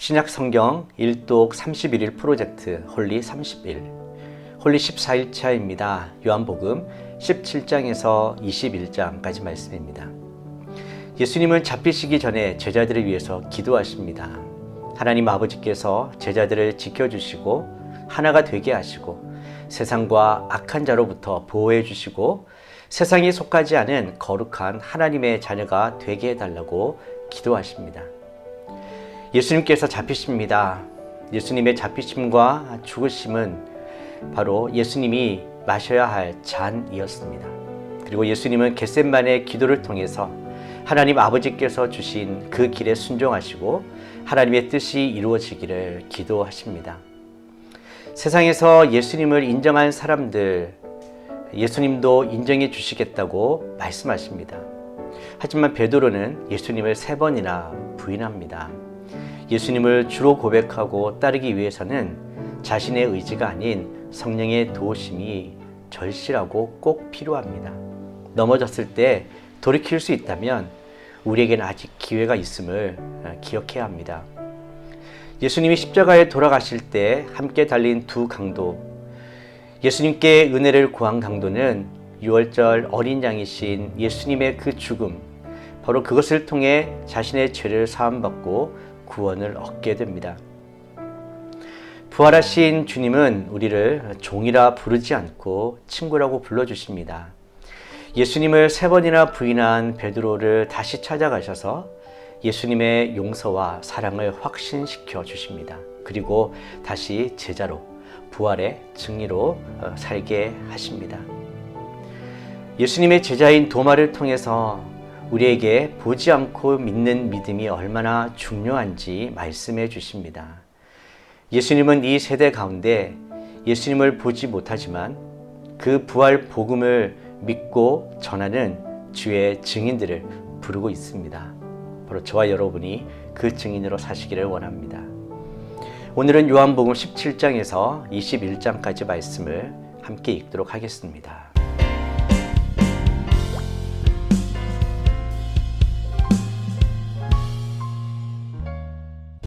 신약 성경 1독 31일 프로젝트 홀리 30일 홀리 14일차입니다. 요한복음 17장에서 21장까지 말씀입니다. 예수님은 잡히시기 전에 제자들을 위해서 기도하십니다. 하나님 아버지께서 제자들을 지켜주시고 하나가 되게 하시고 세상과 악한 자로부터 보호해 주시고 세상에 속하지 않은 거룩한 하나님의 자녀가 되게 해달라고 기도하십니다. 예수님께서 잡히십니다. 예수님의 잡히심과 죽으심은 바로 예수님이 마셔야 할 잔이었습니다. 그리고 예수님은 겟셋만의 기도를 통해서 하나님 아버지께서 주신 그 길에 순종하시고 하나님의 뜻이 이루어지기를 기도하십니다. 세상에서 예수님을 인정한 사람들, 예수님도 인정해 주시겠다고 말씀하십니다. 하지만 베드로는 예수님을 세 번이나 부인합니다. 예수님을 주로 고백하고 따르기 위해서는 자신의 의지가 아닌 성령의 도우심이 절실하고 꼭 필요합니다. 넘어졌을 때 돌이킬 수 있다면 우리에게는 아직 기회가 있음을 기억해야 합니다. 예수님이 십자가에 돌아가실 때 함께 달린 두 강도, 예수님께 은혜를 구한 강도는 6월절 어린 양이신 예수님의 그 죽음, 바로 그것을 통해 자신의 죄를 사함받고 구원을 얻게 됩니다. 부활하신 주님은 우리를 종이라 부르지 않고 친구라고 불러주십니다. 예수님을 세 번이나 부인한 베드로를 다시 찾아가셔서 예수님의 용서와 사랑을 확신시켜 주십니다. 그리고 다시 제자로 부활의 증인으로 살게 하십니다. 예수님의 제자인 도마를 통해서 우리에게 보지 않고 믿는 믿음이 얼마나 중요한지 말씀해 주십니다. 예수님은 이 세대 가운데 예수님을 보지 못하지만 그 부활 복음을 믿고 전하는 주의 증인들을 부르고 있습니다. 바로 저와 여러분이 그 증인으로 사시기를 원합니다. 오늘은 요한복음 17장에서 21장까지 말씀을 함께 읽도록 하겠습니다.